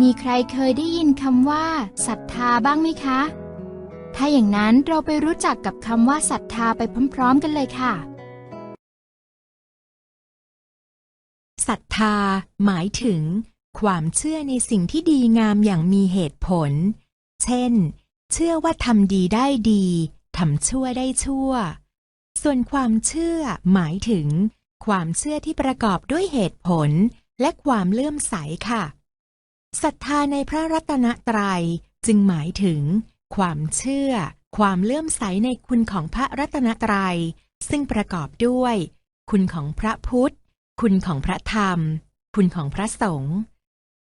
มีใครเคยได้ยินคำว่าศรัทธาบ้างไหมคะ ถ้าอย่างนั้นเราไปรู้จักกับคำว่าศรัทธาไปพร้อมๆกันเลยค่ะ ศรัทธา หมายถึง ความเชื่อในสิ่งที่ดีงามอย่างมีเหตุผล เช่น เชื่อว่าทำดีได้ดีทำชั่วได้ชั่ว ส่วนความเชื่อ หมายถึง ความเชื่อที่ประกอบด้วยเหตุผล และความเลื่อมใสค่ะ ศรัทธาในพระรัตนตรัยจึงหมายถึง ความเชื่อ ความเลื่อมใสในคุณของพระรัตนตรัย ซึ่งประกอบด้วย คุณของพระพุทธ คุณของพระธรรม คุณของพระสงฆ์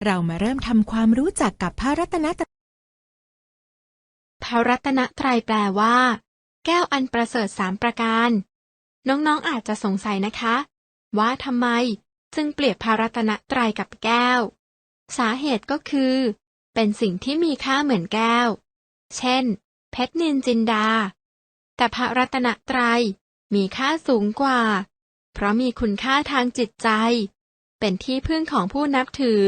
เรามาเริ่มทำความรู้จักกับพระรัตนตรัยพระรัตนตรัยแปลว่า แก้วอันประเสริฐสามประการ น้องๆอาจจะสงสัยนะคะ ว่าทำไมจึงเปรียบพระรัตนตรัยกับแก้ว สาเหตุก็คือ เป็นสิ่งที่มีค่าเหมือนแก้ว เช่น เพชรนินจินดา แต่พระรัตนตรัยมีค่าสูงกว่า เพราะมีคุณค่าทางจิตใจ เป็นที่พึ่งของผู้นับถือ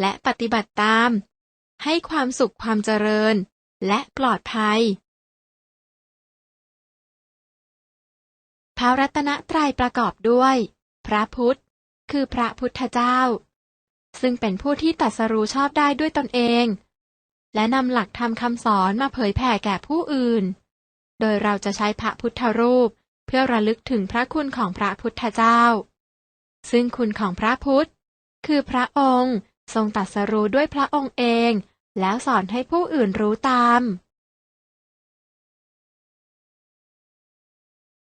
และปฏิบัติตาม ให้ความสุขความเจริญ และปลอดภัย พระรัตนตรัยประกอบด้วย พระพุทธ คือพระพุทธเจ้า ซึ่งเป็นผู้ที่ตรัสรู้ชอบได้ด้วยตนเอง และนำหลักธรรมคำสอนมาเผยแผ่แก่ผู้อื่น โดยเราจะใช้พระพุทธรูป เพื่อระลึกถึงพระคุณของพระพุทธเจ้า ซึ่งคุณของพระพุทธ คือพระองค์ทรงตรัสรู้ด้วยพระองค์เอง แล้วสอนให้ผู้อื่นรู้ตาม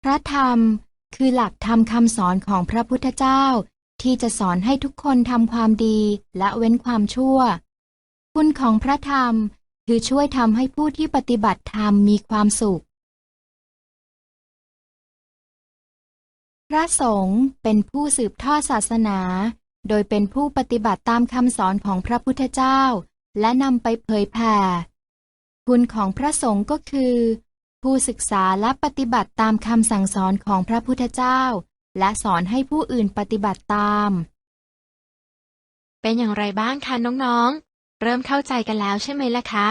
พระธรรมคือหลักธรรมคำสอนของพระพุทธเจ้า ที่จะสอนให้ทุกคนทำความดีและเว้นความชั่ว คุณของพระธรรมคือช่วยทำให้ผู้ที่ปฏิบัติธรรมมีความสุข พระสงฆ์เป็นผู้สืบทอดศาสนา โดยเป็นผู้ปฏิบัติตามคำสอนของพระพุทธเจ้า และนำไปเผยแผ่ คุณของพระสงฆ์ก็คือ ผู้ศึกษาและปฏิบัติตามคำสั่งสอนของพระพุทธเจ้า และสอนให้ผู้อื่นปฏิบัติตาม เป็นอย่างไรบ้างคะน้องๆ เริ่มเข้าใจกันแล้วใช่ไหมล่ะคะ